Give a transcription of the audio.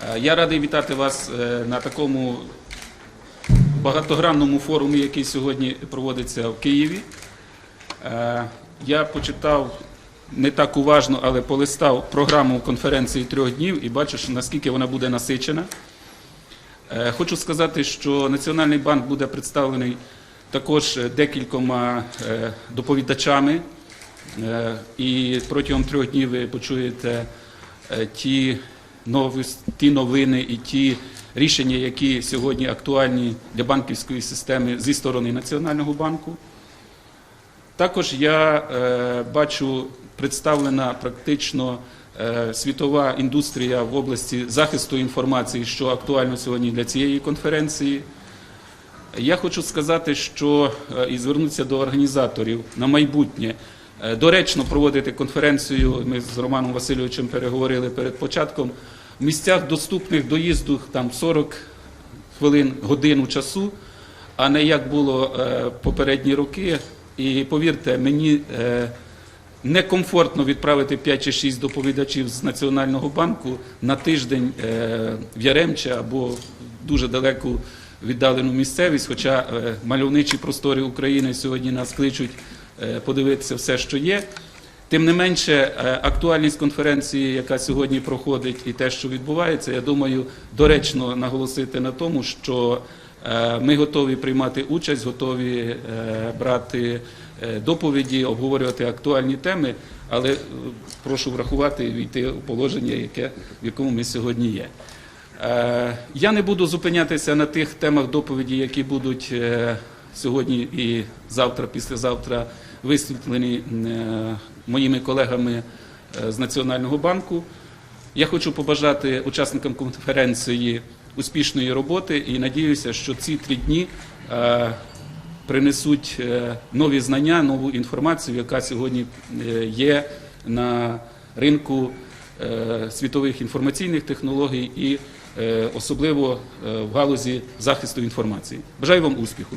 Е, Я радий вітати вас е, на такому багатогранному форумі, який сьогодні проводиться в Києві. Е, Я почитав не так уважно, але полистав програму конференції трьох днів і бачу, наскільки вона буде насичена. Хочу сказати, що Національний банк буде представлений також декількома доповідачами. І протягом трьох днів ви почуєте ті, ті новини і ті рішення, які сьогодні актуальні для банківської системи зі сторони Національного банку. Також я е, бачу представлена практично е, світова індустрія в області захисту інформації, що актуально сьогодні для цієї конференції. Я хочу сказати, що е, і звернутися до організаторів на майбутнє. Е, Доречно проводити конференцію. Ми з Романом Васильовичем переговорили перед початком. В місцях доступних доїзду там 40 хвилин, годину часу, а не як було е, попередні роки. І повірте, мені е, некомфортно відправити 5 чи 6 доповідачів з Національного банку на тиждень в Яремче або дуже далеку віддалену місцевість, хоча мальовничі простори України сьогодні нас кличуть подивитися все, що є. Тим не менше, е, актуальність конференції, яка сьогодні проходить, і те, що відбувається, я думаю, доречно наголосити на тому, що е, ми готові приймати участь, готові е, брати е, доповіді, обговорювати актуальні теми, але е, прошу врахувати і війти у положення, яке, в якому ми сьогодні є. Е, Я не буду зупинятися на тих темах доповіді, які будуть е, сьогодні і завтра, післязавтра висвітлені е, моїми колегами е, з Національного банку. Я хочу побажати учасникам конференції успішної роботи і надіюся, що ці три дні е, принесуть нові знання, нову інформацію, яка сьогодні є на ринку світових інформаційних технологій і особливо в галузі захисту інформації. Бажаю вам успіху.